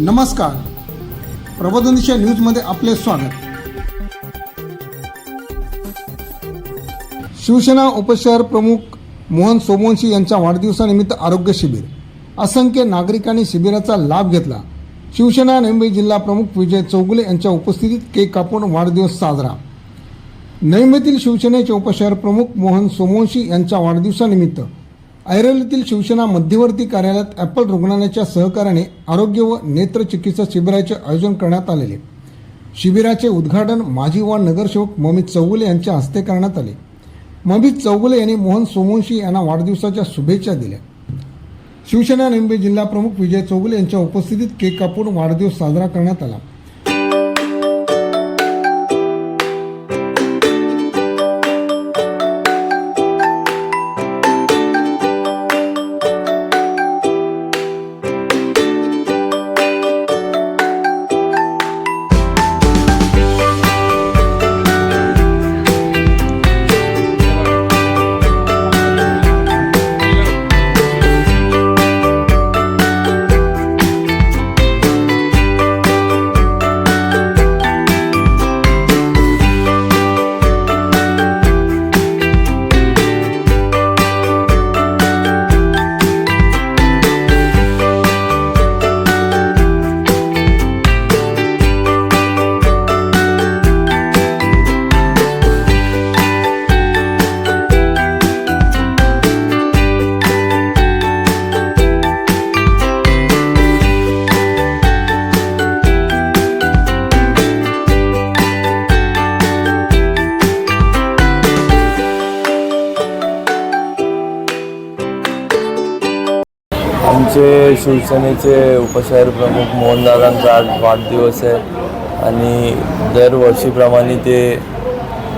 नमस्कार. प्रबोधनिशा न्यूजमध्ये आपले स्वागत. शिवसेना उपशहर प्रमुख मोहन सोमवंशी यांच्या वाढदिवसानिमित्त आरोग्य शिबिर. असंख्य नागरिकांनी शिबिराचा लाभ घेतला. शिवसेना नवी जिल्हा प्रमुख विजय चौगुले यांच्या उपस्थितीत केक कापून वाढदिवस साजरा. नैमेतील शिवसेनेचे उपशहर प्रमुख मोहन सोमवंशी यांच्या वाढदिवसानिमित्त ऐरोलीतील शिवसेना मध्यवर्ती कार्यालयात ॲपल रुग्णालयाच्या सहकार्याने आरोग्य व नेत्र चिकित्सा शिबिराचे आयोजन करण्यात आलेले. शिबिराचे उद्घाटन माजी व नगरसेवक ममित चौगुले यांच्या हस्ते करण्यात आले. ममित चौगुले यांनी मोहन सोमवंशी यांना वाढदिवसाच्या शुभेच्छा दिल्या. शिवसेना निंबे जिल्हाप्रमुख विजय चौगुले यांच्या उपस्थितीत केक कापून वाढदिवस साजरा करण्यात आला. आमचे शिवसेनेचे उपशहर प्रमुख मोहनदादांचा आज वाढदिवस आहे. आणि दरवर्षीप्रमाणे ते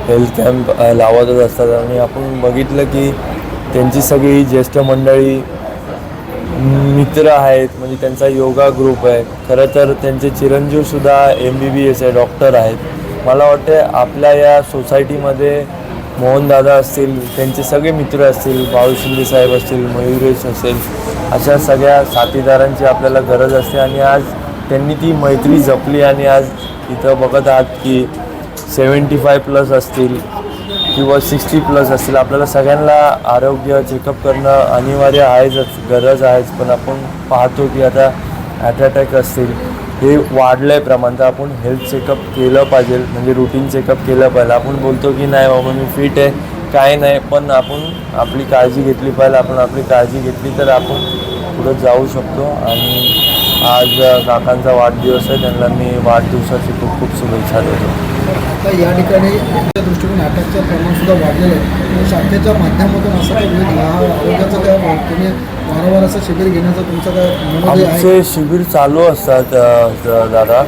हेल्थ कॅम्प लावतच असतात. आणि आपण बघितलं की त्यांची सगळी ज्येष्ठ मंडळी मित्र आहेत. म्हणजे त्यांचा योगा ग्रुप आहे. खरं तर त्यांचे चिरंजीवसुद्धा एम बी बी एस आहे डॉक्टर आहेत. मला वाटते आपल्या या सोसायटीमध्ये मोहनदादा असतील त्यांचे सगळे मित्र असतील बाळू शिंदे साहेब असतील मयुरेश असेल अशा सगळ्या साथीदारांची आपल्याला गरज असते आणि आज त्यांनी ती मैत्री जपली आणि आज इथं बघत आहात की सेवन्टी फाय प्लस असतील किंवा सिक्स्टी प्लस असतील आपल्याला सगळ्यांना आरोग्य चेकअप करणं अनिवार्य आहेच गरज आहेच पण आपण पाहतो की आता ॲट अटॅक असतील. हे वाढलं आहे प्रमाण. तर आपण हेल्थ चेकअप केलं पाहिजे. म्हणजे रुटीन चेकअप केलं पाहिजे. आपण बोलतो की नाही बाबा मी फिट आहे. काय नाही. पण आपण आपली काळजी घेतली पाहिजे. आपण आपली काळजी घेतली तर आपण पुढं जाऊ शकतो. आणि आज काकांचा वाढदिवस आहे. त्यांना मी वाढदिवसाची खूप खूप शुभेच्छा देतो. आता या ठिकाणी त्या दृष्टीने अटॅकचं प्रमाण सुद्धा वाढलेलं आहे. शाखेच्या माध्यमातून असं तुम्ही हा आरोग्याचं काय तुम्ही वारंवार असं शिबिर घेण्याचं तुमचं काय आमचे शिबिर चालू असतात दादा.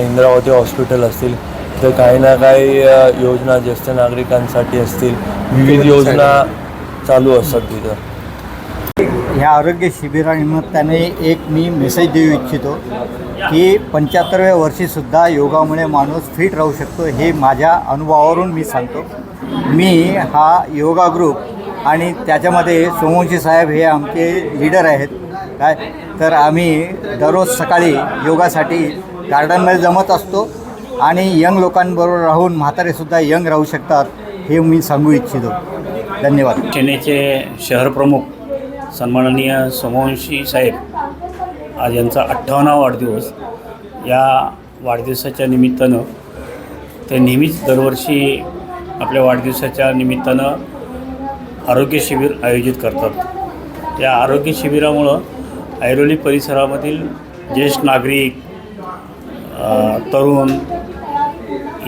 इंद्रावती हॉस्पिटल असतील. तर काही ना काही योजना ज्येष्ठ नागरिकांसाठी असतील. विविध योजना चालू असतात तिथं. ह्या आरोग्य शिबिरानिमित्ताने एक मी मेसेज देऊ इच्छितो की पंच्याहत्तरव्या वर्षीसुद्धा योगामुळे माणूस फिट राहू शकतो हे माझ्या अनुभवावरून मी सांगतो. मी हा योगा ग्रुप आणि त्याच्यामध्ये सोमवंशी साहेब हे आमचे लीडर आहेत. काय? तर आम्ही दररोज सकाळी योगासाठी गार्डनमध्ये जमत असतो आणि यंग लोकांबरोबर राहून म्हातारेसुद्धा यंग राहू शकतात हे मी सांगू इच्छितो. धन्यवाद. चेन्नईचे शहर प्रमुख सन्माननीय सोमवंशी साहेब आज यांचा अठ्ठावन्ना वाढदिवस. या वाढदिवसाच्या निमित्तानं ते नेहमीच दरवर्षी आपल्या वाढदिवसाच्या निमित्तानं आरोग्य शिबिर आयोजित करतात. या आरोग्य शिबिरामुळं ऐरोली परिसरामधील ज्येष्ठ नागरिक तरुण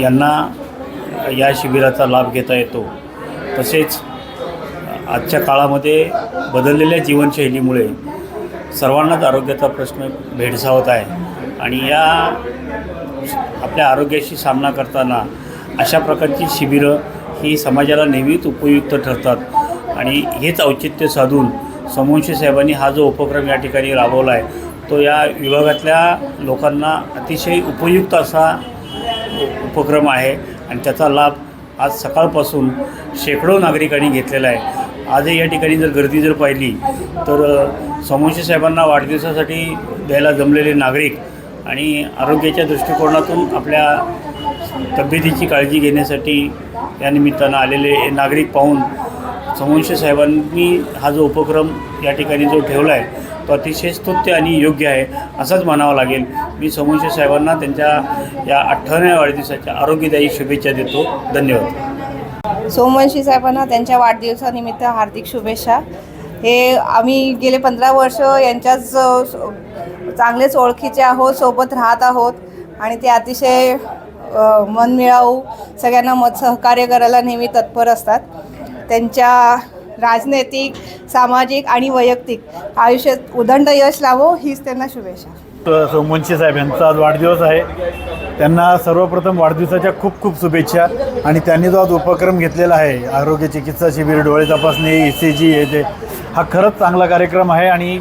यांना या शिबिराचा लाभ घेता येतो. तसेच आजच्या काळामध्ये बदललेल्या जीवनशैलीमुळे सर्वांनाच आरोग्याचा प्रश्न भेडसावत आहे. आणि या आपल्या आरोग्याशी सामना करताना अशा प्रकारची शिबिरं ही समाजाला नेहमीच उपयुक्त ठरतात. आणि हेच औचित्य साधून समवंशी साहेबांनी हा जो उपक्रम या ठिकाणी राबवला आहे तो या विभागातल्या लोकांना अतिशय उपयुक्त असा उपक्रम आहे. आणि त्याचा लाभ आज सकाळपासून शेकडो नागरिकांनी घेतलेला आहे. आजही या ठिकाणी जर गर्दी जर पाहिली तर समोशी साहेबांना वाढदिवसासाठी द्यायला जमलेले नागरिक आणि आरोग्याच्या दृष्टिकोनातून आपल्या तब्येतीची काळजी घेण्यासाठी या निमित्तानं आलेले नागरिक पाहून समवंशी साहेबांनी हा जो उपक्रम या ठिकाणी जो ठेवला आहे तो अतिशय स्तुत्य आणि योग्य आहे असंच म्हणावं लागेल. मी समवंशी साहेबांना त्यांच्या या अठ्ठावन्या वाढदिवसाच्या आरोग्यदायी शुभेच्छा देतो. धन्यवाद. सोमवंशी साहेबांना त्यांच्या वाढदिवसानिमित्त हार्दिक शुभेच्छा. हे आम्ही गेले पंधरा वर्ष यांच्याच चांगलेच ओळखीचे आहोत सोबत राहत आहोत. आणि ते अतिशय मन मनमिळावू सगळ्यांना मत सहकार्य करायला नेहमी तत्पर असतात. त्यांच्या राजनैतिक सामाजिक आणि वैयक्तिक आयुष्यात उदंड यश लावो हीच त्यांना शुभेच्छा. सोमवंशी साहेब यांचा आज वाढदिवस आहे. त्यांना सर्वप्रथम वाढदिवसाच्या खूप खूप शुभेच्छा आणि त्यांनी जो आज उपक्रम घेतलेला आहे आरोग्य चिकित्सा शिबिर डोळे तपासणी ई सी जी हे ते हा खरंच चांगला कार्यक्रम आहे आणि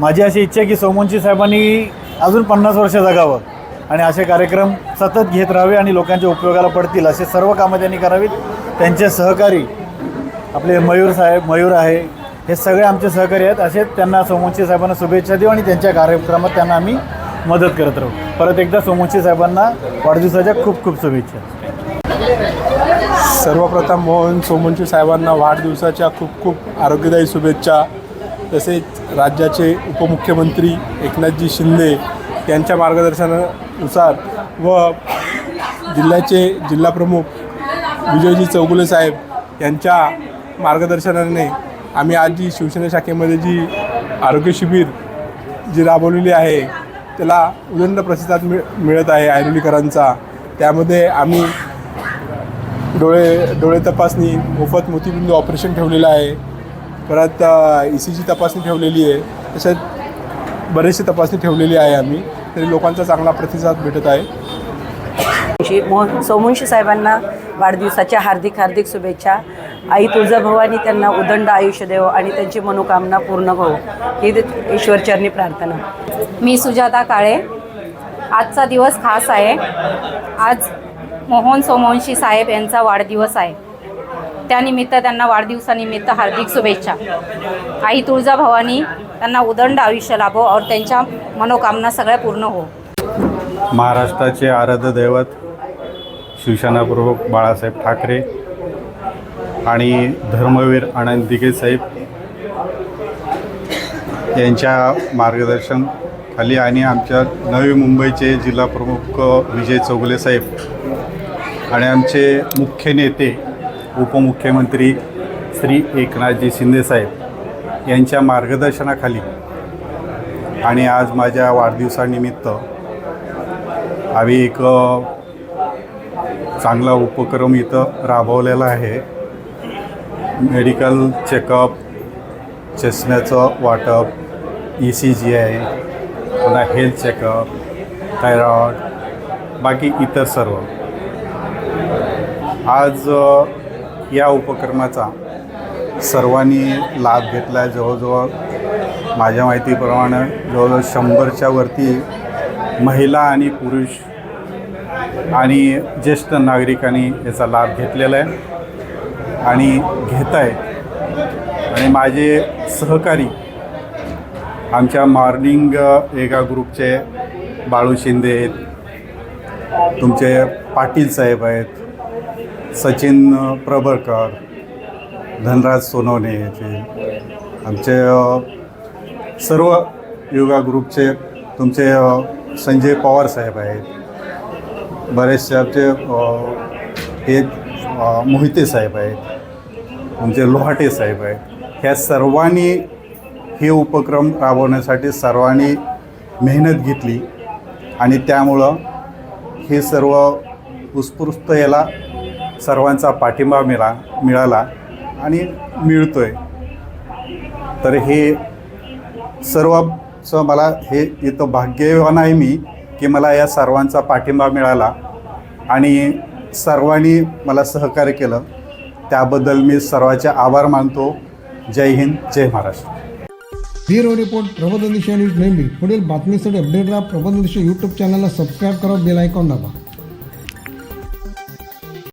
माझी अशी इच्छा आहे की सोमवंशी साहेबांनी अजून पन्नास वर्ष जगावं आणि असे कार्यक्रम सतत घेत राहावे आणि लोकांच्या उपयोगाला पडतील असे सर्व कामं त्यांनी करावीत. त्यांचे सहकारी आपले मयूर साहेब मयूर आहे हे सगळे आमचे सहकारी आहेत. असेच त्यांना सोमवंशी साहेबांना शुभेच्छा देऊ आणि त्यांच्या कार्यक्रमात त्यांना आम्ही मदत करत राहू. परत एकदा सोमवंशी साहेबांना वाढदिवसाच्या खूप खूप शुभेच्छा. सर्वप्रथम मोहन सोमवंशी साहेबांना वाढदिवसाच्या खूप खूप आरोग्यदायी शुभेच्छा. तसेच राज्याचे उपमुख्यमंत्री एकनाथजी शिंदे यांच्या मार्गदर्शनानुसार व जिल्ह्याचे जिल्हाप्रमुख विजयजी चौगुले साहेब यांच्या मार्गदर्शनाने आम्ही आज जी शिवसेना शाखेमध्ये जी आरोग्य शिबिर जी राबवलेली आहे त्याला उदंड प्रतिसाद मिळ मिळत आहे ऐरोलीकरांचा त्यामध्ये आम्ही डोळे डोळे तपासणी मोफत मोतीबिंदू ऑपरेशन ठेवलेलं आहे. परत ई सी जी तपासणी ठेवलेली आहे. तसेच बरेचसे तपासणी ठेवलेली आहे आम्ही. तरी लोकांचा चांगला प्रतिसाद भेटत आहे. श्री मोहन सोमवंशी साहेबांना वाढदिवसाच्या हार्दिक हार्दिक शुभेच्छा. आई तुळजाभवानी त्यांना उदंड आयुष्य देव आणि त्यांची मनोकामना पूर्ण होऊ ही ईश्वरचरणी प्रार्थना. मी सुजाता काळे. आजचा दिवस खास आहे. आज मोहन सोमवंशी साहेब यांचा वाढदिवस आहे. त्यानिमित्त त्यांना वाढदिवसानिमित्त हार्दिक शुभेच्छा. आई तुळजाभवानी त्यांना उदंड आयुष्य लाभो और त्यांच्या मनोकामना सगळ्या पूर्ण हो महाराष्ट्राचे आराध्य दैवत शिवसेना बाळासाहेब ठाकरे आणि धर्मवीर आनंद दिघे साहेब यांच्या मार्गदर्शन खाली आणि आमच्या नवी मुंबईचे जिल्हा प्रमुख विजय चौगले साहेब आणि आमचे मुख्य नेते उपमुख्यमंत्री श्री एकनाथजी शिंदेसाहेब यांच्या मार्गदर्शनाखाली आणि आज माझ्या वाढदिवसानिमित्त आम्ही एक चांगला उपक्रम इथं राबवलेला आहे. मेडिकल चेकअप चष्म्याचं वाटप ई सी जी आहे पुन्हा हेल्थ चेकअप थायरॉइड बाकी इतर सर्व. आज या उपक्रमाचा सर्वांनी लाभ घेतला आहे. जवळजवळ माझ्या माहितीप्रमाणे जवळजवळ शंभरच्या वरती महिला आणि पुरुष आणि ज्येष्ठ नागरिकांनी याचा लाभ घेतलेला आहे आणि घेत आहे आणि माझे सहकारी आमच्या मॉर्निंग एका ग्रुपचे बाळू शिंदे आहेत तुमचे पाटील साहेब आहेत सचिन प्रभरकर धनराज सोनवणे याचे आमचे सर्व योगा ग्रुपचे तुमचे संजय पवार साहेब आहेत बरेचसे आमचे हे मोहिते साहेब आहेत. आमचे लोहाटे साहेब आहेत. ह्या सर्वांनी हे उपक्रम राबवण्यासाठी सर्वांनी मेहनत घेतली आणि त्यामुळं हे सर्व उत्स्फूर्त याला सर्वांचा पाठिंबा मिळा मिळाला आणि मिळतो आहे तर हे सर्वचं मला हे इथं भाग्यवान आहे मी. की मला या सर्वांचा पाठिंबा मिळाला आणि सर्वांनी मला सहकार्य केलं. त्याबद्दल मी सर्वांचे आभार मानतो. जय हिंद जय Maharashtra. Bureau report Prabodhan Disha news नेहमी. पुढील बातमीसाठी अपडेट राहा प्रबोधन दिशा यूट्यूब चॅनलला सबस्क्राईब करा बेल आयकॉन दाबा.